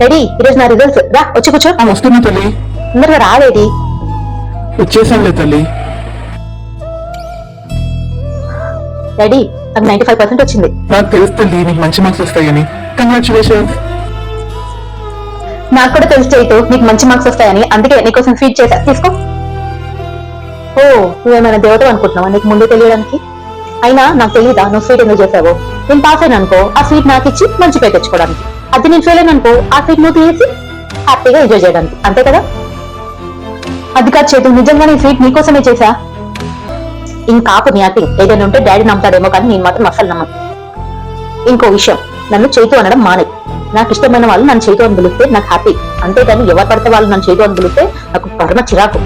Daddy ఈరోజు నా results రా వచ్చి కూర్చో. వస్తున్నా తల్లి. తొందరగా రా డాడీ వచ్చేసానులే తల్లి. డాడీ నాకు నైన్టీ ఫైవ్ పర్సెంట్ వచ్చింది. నాకు తెలుసు తల్లి నీకు మంచి మార్క్స్ వస్తాయని. కంగ్రాచులేషన్ నాకు కూడా తెలుసు చైతు నీకు మంచి మార్క్స్ వస్తాయని. అందుకే నీకోసం ఫీడ్ చేశా. తీసుకో. ఓ నువ్వేమైనా దేవత అనుకుంటున్నావా? నీకు ముందు తెలియడానికి? అయినా నాకు తెలియదా నువ్వు స్వీట్ ఎందుకు చేసావు నేను పాస్ అయినా అనుకో ఆ స్వీట్ నాకు ఇచ్చి మంచి పేరు తెచ్చుకోవడానికి. అది నేను ఫెయిల్ అయినా అనుకో ఆ స్వీట్ నువ్వు తీసి హ్యాపీగా ఎంజాయ్ చేయడానికి. అంతే కదా? అది కాదు చేతు నిజంగా నేను సీట్ నీకోసమే చేశా ఇంకా నీ యాక్టింగ్ ఏదైనా ఉంటే డాడీ నమ్ముతాడేమో కానీ నేను మాత్రం అసలు నమ్మను. ఇంకో విషయం నన్ను చేతు అనడం మానే. నాకు ఇష్టమైన వాళ్ళు నన్ను చేతు అని పిలిస్తే నాకు హ్యాపీ అంతేగాని ఎవరు పడితే వాళ్ళు నన్ను చేతు అని పిలిస్తే నాకు పరమ చిరాకు.